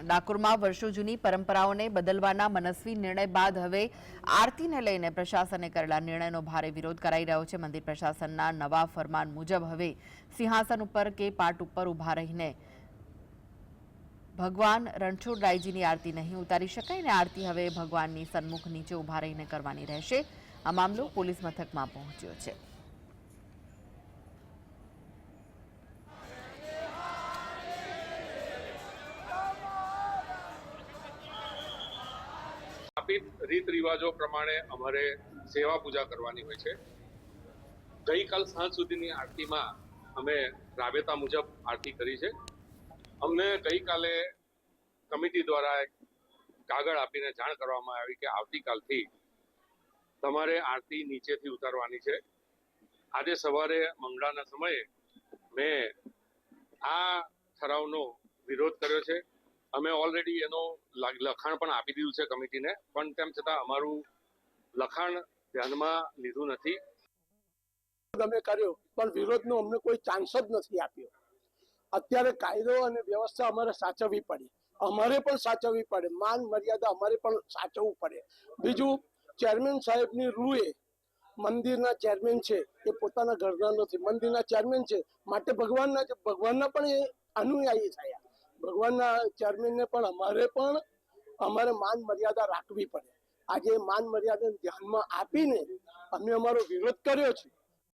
ડાકોરમાં વર્ષો જૂની પરંપરાઓને બદલવાના મનસ્વી નિર્ણય બાદ હવે આરતીને લઈને પ્રશાસને કરેલા નિર્ણયનો ભારે વિરોધ કરાઈ રહ્યો છે. મંદિર પ્રશાસનના નવા ફરમાન મુજબ હવે સિંહાસન ઉપર કે પાટ ઉપર ઊભા રહીને ભગવાન રણછોડરાયજીની આરતી નહીં ઉતારી શકાય ને આરતી હવે ભગવાનની સન્મુખ નીચે ઊભા રહીને કરવાની રહેશે. આ મામલો પોલીસ મથકમાં પહોંચ્યો છે. સ્થાપિત રીત રિવાજો પ્રમાણે અમારે સેવા પૂજા કરવાની હોય છે. ગઈકાલ સાંજ સુધીની આરતીમાં અમે રાબેતા મુજબ આરતી કરી છે. અમને ગઈકાલે કમિટી દ્વારા એક કાગળ આપીને જાણ કરવામાં આવી કે આવતીકાલથી તમારે આરતી નીચેથી ઉતારવાની છે. આજે સવારે મંગળાના સમયે મેં આ ઠરાવનો વિરોધ કર્યો છે. અમે ઓલરેડી એનો લખાણ પણ આપી દીધું છે કમિટીને, પણ તેમ છતાં અમારું લખાણ ધ્યાનમાં લીધું નથી. અમે કર્યો, પણ વિરોધનો અમને કોઈ ચાન્સ જ નથી આપ્યો. અત્યારે કાયદો અને વ્યવસ્થા અમારે સાચવવી પડે. અમારે પણ સાચવવી પડે. માન, મર્યાદા અમારે પણ સાચવવું પડે. બીજું ચેરમેન સાહેબની રૂએ મંદિરના ચેરમેન છે, એ પોતાના ઘરના નથી. મંદિરના ચેરમેન છે. માટે ભગવાનના ભગવાનના પણ એ અનુયાયી થયા. ભગવાનના ચેરમેનને પણ અમારે પણ અમારે માન મર્યાદા રાખવી પડે. આજે માન મર્યાદાને ધ્યાનમાં આપીને અમે અમારો વિરોધ કર્યો છે.